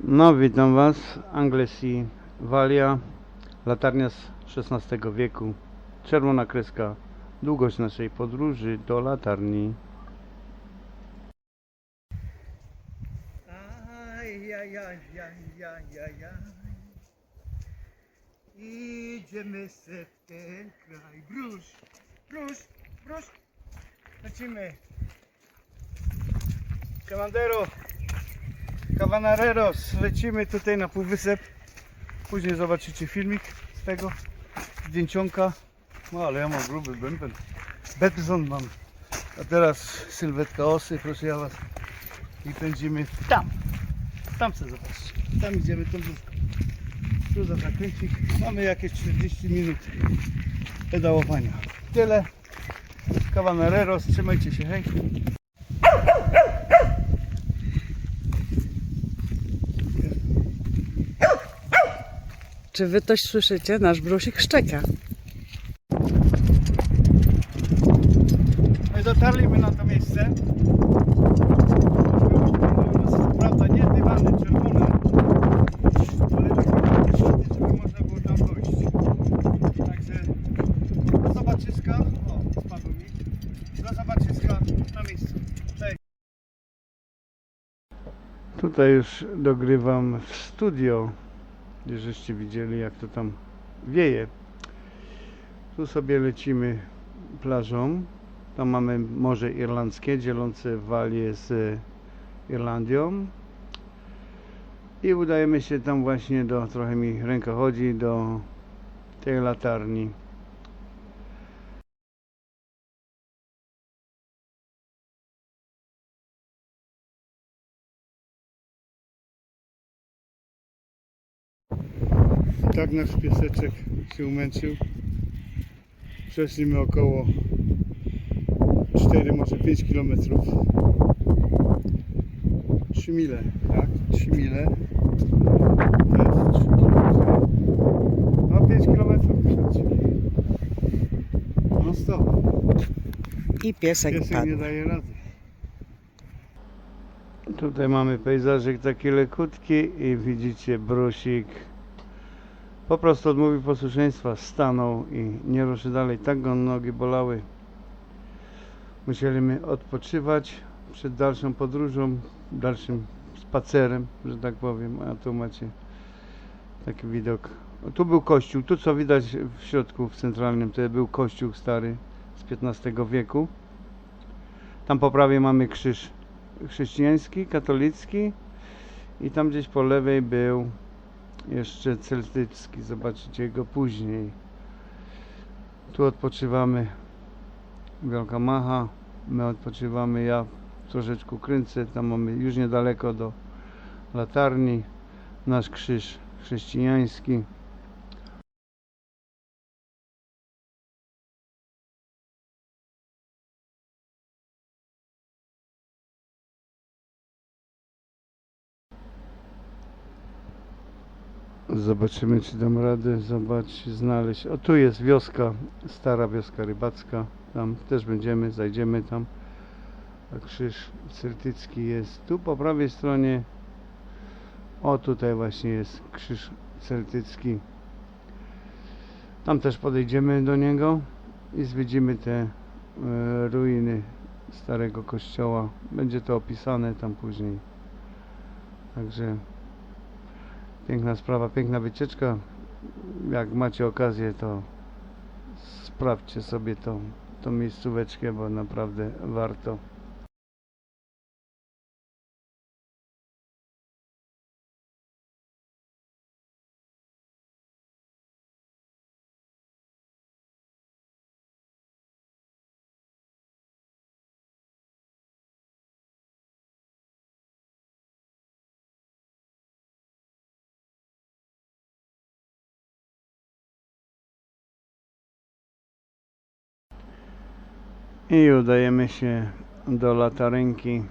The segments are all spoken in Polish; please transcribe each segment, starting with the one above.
No, witam Was. Anglesey Walia, latarnia z XVI wieku. Czerwona kreska. Długość naszej podróży do latarni. Idziemy se w ten kraj. Bruż, bruż, bruż. Lecimy. Comandero, Cavanareros, lecimy tutaj na półwysep. Później zobaczycie filmik z tego zdjęcionka. No ale ja mam gruby bęben. Betson mam. A teraz sylwetka osy, proszę ja was. I pędzimy tam. Tam chcę zobaczyć. Tam idziemy tą dróżką. Tu za zakręcik. Mamy jakieś 40 minut pedałowania. Tyle. Cavanareros, trzymajcie się, hej. Czy wy coś słyszycie? Nasz brusik szczeka. My dotarliśmy na to miejsce. Prawda, nie dywany czerwone, ale takie szoty, żeby można było tam dojść. Także do zobaczyska. O, spadło mi. Do zobaczyska na miejscu. Cześć. Tutaj już dogrywam w studio. Żeście widzieli, jak to tam wieje. Tu sobie lecimy plażą. Tam mamy Morze Irlandzkie, dzielące Walię z Irlandią. I udajemy się tam właśnie do, trochę mi ręka chodzi, do tej latarni. Tak nasz pieseczek się umęczył. Przeszliśmy około 4, może 5 km. 3 mile, tak? 3 mile. To jest 3 km. No 5 km. No stop. I piesek Piesek padł. nie daje rady. Tutaj mamy pejzażyk taki lekutki i widzicie brusik. Po prostu odmówił posłuszeństwa, stanął i nie ruszy dalej. Tak go nogi bolały. Musieliśmy odpoczywać przed dalszą podróżą, dalszym spacerem, że tak powiem. A tu macie taki widok. Tu był kościół, tu co widać w środku, w centralnym, to był kościół stary z XV wieku. Tam po prawej mamy krzyż chrześcijański, katolicki i tam gdzieś po lewej był jeszcze celtycki. Zobaczycie go później. Tu odpoczywamy Wielka Macha. My odpoczywamy, ja troszeczkę kręcę. Tam mamy już niedaleko do latarni nasz krzyż chrześcijański. Zobaczymy, czy dam radę zobaczyć, znaleźć. O, tu jest wioska, stara wioska rybacka. Tam też będziemy, zajdziemy tam. A krzyż celtycki jest tu po prawej stronie. O, tutaj właśnie jest krzyż celtycki. Tam też podejdziemy do niego i zwiedzimy te e, ruiny starego kościoła. Będzie to opisane tam później. Także Piękna sprawa, piękna wycieczka. Jak macie okazję, to sprawdźcie sobie tą, tą miejscóweczkę, bo naprawdę warto. I udajemy się do latarenki.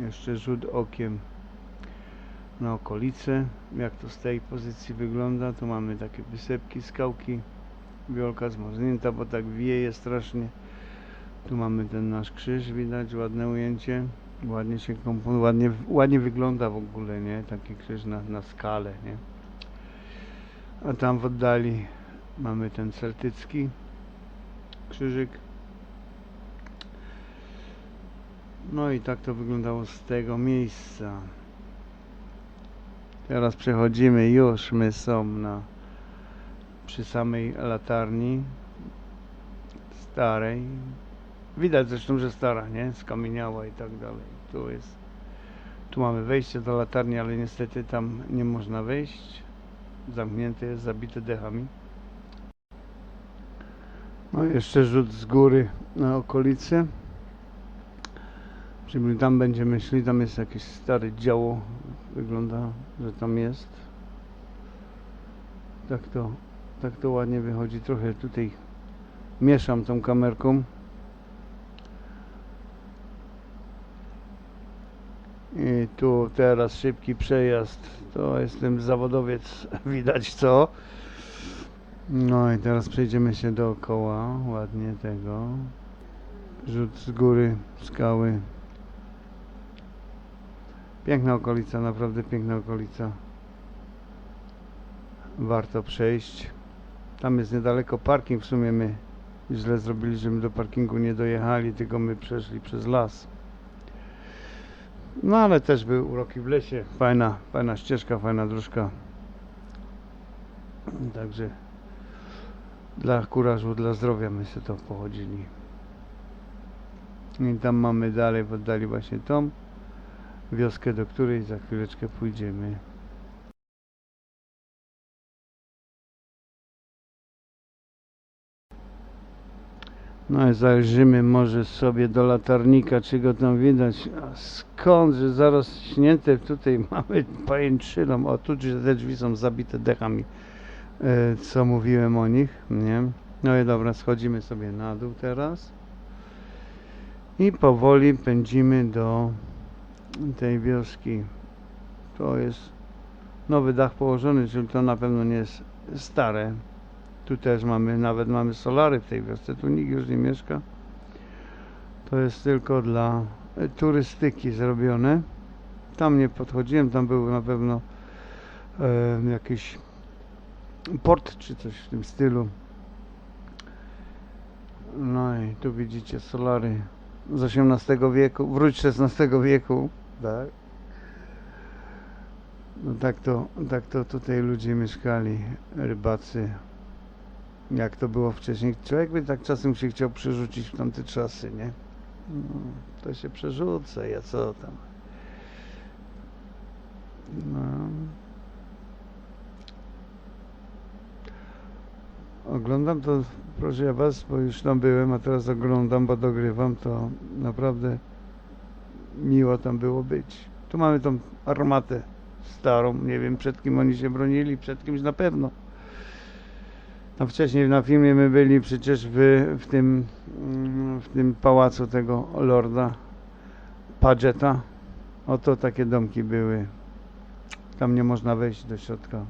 Jeszcze rzut okiem na okolice, jak to z tej pozycji wygląda. Tu mamy takie wysepki, skałki. Wiolka zmarznięta, bo tak wieje strasznie. Tu mamy ten nasz krzyż, widać ładne ujęcie. Ładnie się komponuje, ładnie, ładnie wygląda w ogóle, nie? Taki krzyż na, na skalę, nie? A tam w oddali mamy ten celtycki krzyżyk. No i tak to wyglądało z tego miejsca. Teraz przechodzimy już, my są na przy samej latarni starej. Widać zresztą, że stara, nie? Skamieniała i tak dalej. Tu jest. Tu mamy wejście do latarni, ale niestety tam nie można wejść. Zamknięte jest, zabite dechami. No jeszcze rzut z góry na okolice. Czyli tam będziemy szli, tam jest jakieś stare działo. Wygląda, że tam jest. Tak to, tak to ładnie wychodzi. Trochę tutaj mieszam tą kamerką. I tu teraz szybki przejazd. To jestem zawodowiec, widać co. No i teraz przejdziemy się dookoła ładnie tego. Rzut z góry, skały. Piękna okolica, naprawdę piękna okolica. Warto przejść. Tam jest niedaleko parking, w sumie my źle zrobili, że my do parkingu nie dojechali, tylko my przeszli przez las. No ale też były uroki w lesie. Fajna, fajna ścieżka, fajna dróżka. Także dla kurażu, dla zdrowia my sobie to pochodzili. I tam mamy dalej w oddali właśnie tą wioskę, do której za chwileczkę pójdziemy. No i zajrzymy może sobie do latarnika, czy go tam widać. A skąd, że zarośnięte tutaj mamy pajęczyną. O, tu te drzwi są zabite dechami, e, co mówiłem o nich, nie? No i dobra, schodzimy sobie na dół teraz. I powoli pędzimy do tej wioski. To jest nowy dach położony, czyli to na pewno nie jest stare. Tu też mamy, nawet mamy solary w tej wiosce, tu nikt już nie mieszka. To jest tylko dla e, turystyki zrobione. Tam nie podchodziłem, tam był na pewno e, jakiś port czy coś w tym stylu. No i tu widzicie solary z XVIII wieku, wróć XVI wieku, tak? No tak to, tak to tutaj ludzie mieszkali, rybacy. Jak to było wcześniej. Człowiek by tak czasem się chciał przerzucić w tamte czasy, nie? No, to się przerzuca, ja co tam. No. Oglądam to, proszę ja was, bo już tam byłem, a teraz oglądam, bo dogrywam, to naprawdę miło tam było być. Tu mamy tą armatę starą, nie wiem przed kim oni się bronili, przed kimś na pewno. No wcześniej na filmie my byli przecież w, w, tym, w tym pałacu tego lorda Pageta. Oto takie domki były. Tam nie można wejść do środka.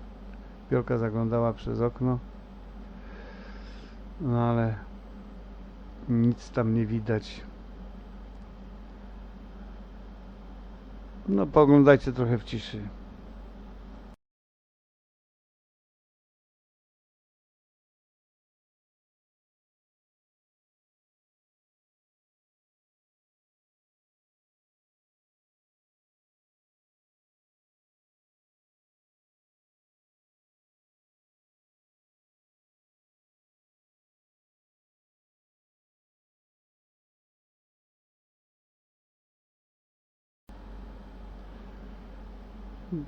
Piorka zaglądała przez okno. No ale nic tam nie widać. No pooglądajcie trochę w ciszy.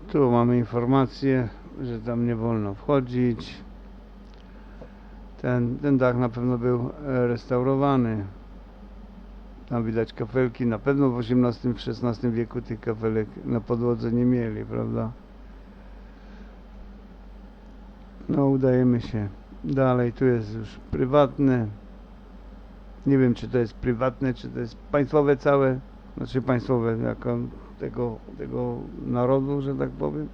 Tu mamy informację, że tam nie wolno wchodzić. Ten, ten dach na pewno był e, restaurowany. Tam widać kafelki. Na pewno w XVIII, XVI wieku tych kafelek na podłodze nie mieli, prawda? No, udajemy się dalej. Tu jest już prywatne. Nie wiem, czy to jest prywatne, czy to jest państwowe całe. Znaczy państwowe, jako tego, tego narodu, że tak powiem.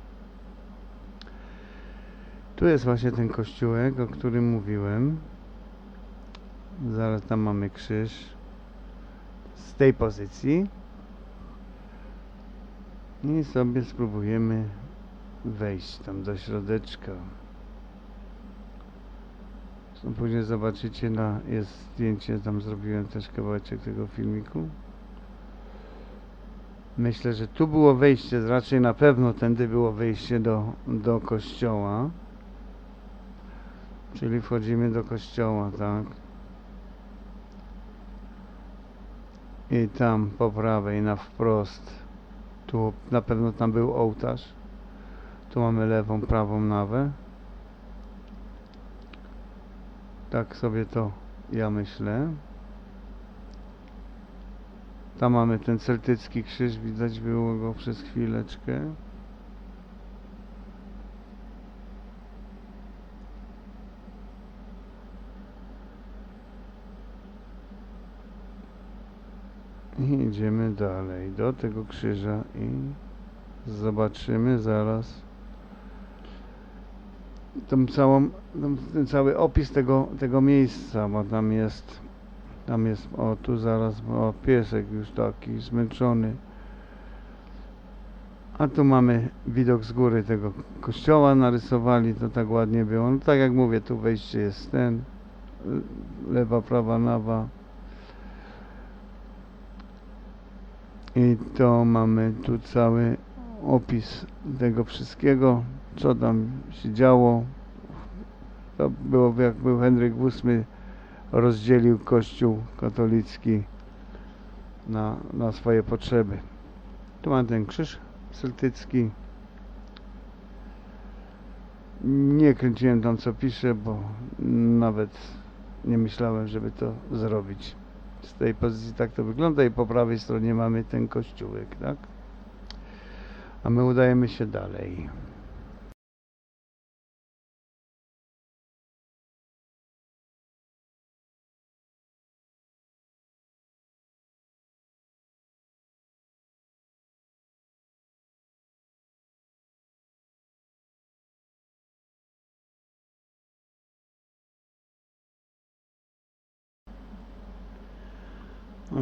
Tu jest właśnie ten kościółek, o którym mówiłem. Zaraz tam mamy krzyż. Z tej pozycji. I sobie spróbujemy wejść tam do środeczka. Później zobaczycie, na, jest zdjęcie, tam zrobiłem też kawałeczek tego filmiku. Myślę, że tu było wejście, raczej na pewno tędy było wejście do, do kościoła. Czyli wchodzimy do kościoła, tak? I tam po prawej, na wprost. Tu na pewno tam był ołtarz. Tu mamy lewą, prawą nawę. Tak sobie to ja myślę. Tam mamy ten celtycki krzyż, widać było go przez chwileczkę. I idziemy dalej do tego krzyża i zobaczymy zaraz tą całą, ten cały opis tego, tego miejsca, bo tam jest, tam jest, o tu zaraz, o piesek już taki zmęczony. A tu mamy widok z góry tego kościoła narysowali, to tak ładnie było. No tak jak mówię, tu wejście jest ten, lewa, prawa nawa. I to mamy tu cały opis tego wszystkiego, co tam się działo. To było jak był Henryk VIII rozdzielił kościół katolicki na, na swoje potrzeby. Tu mamy ten krzyż celtycki. Nie kręciłem tam co pisze, bo nawet nie myślałem, żeby to zrobić. Z tej pozycji tak to wygląda i po prawej stronie mamy ten kościółek, tak? A my udajemy się dalej.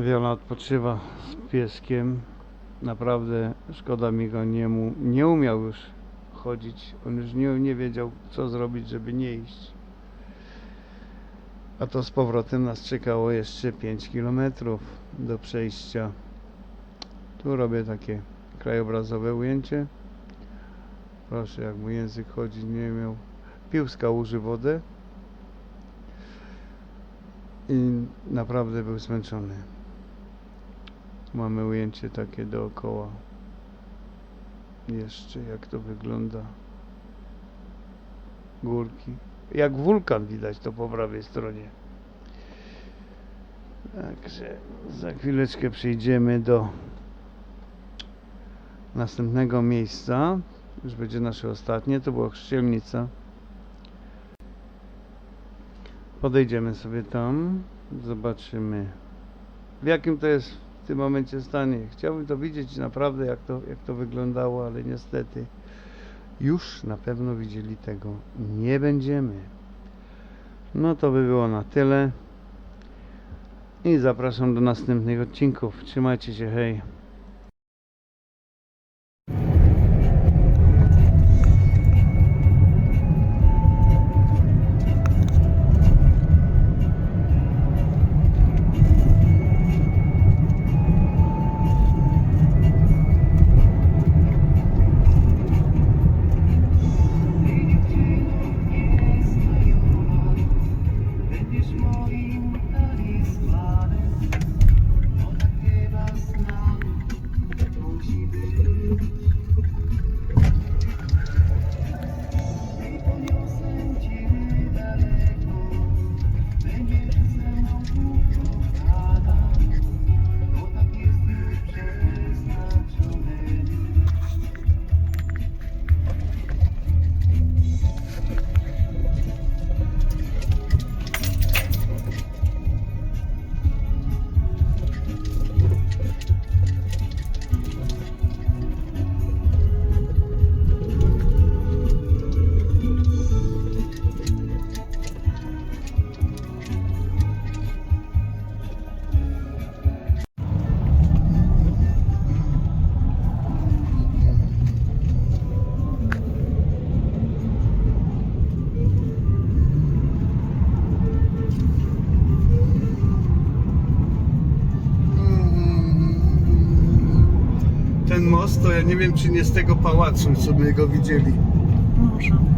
Wiola odpoczywa z pieskiem. Naprawdę szkoda mi go, nie, mu, nie umiał już chodzić. On już nie, nie wiedział, co zrobić, żeby nie iść. A to z powrotem nas czekało jeszcze 5 km do przejścia. Tu robię takie krajobrazowe ujęcie. Proszę, jak mój język chodzi, nie miał. Pił z kałuży wodę. I naprawdę był zmęczony. Mamy ujęcie takie dookoła. Jeszcze jak to wygląda. Górki. Jak wulkan widać to po prawej stronie. Także za chwileczkę przyjdziemy do następnego miejsca. Już będzie nasze ostatnie. To była chrzcielnica. Podejdziemy sobie tam. Zobaczymy w jakim to jest w tym momencie stanie. Chciałbym to widzieć naprawdę, jak to, jak to wyglądało, ale niestety już na pewno widzieli tego nie będziemy. No to by było na tyle. I zapraszam do następnych odcinków. Trzymajcie się, hej. Ten most, to ja nie wiem, czy nie z tego pałacu sobie go widzieli. Może.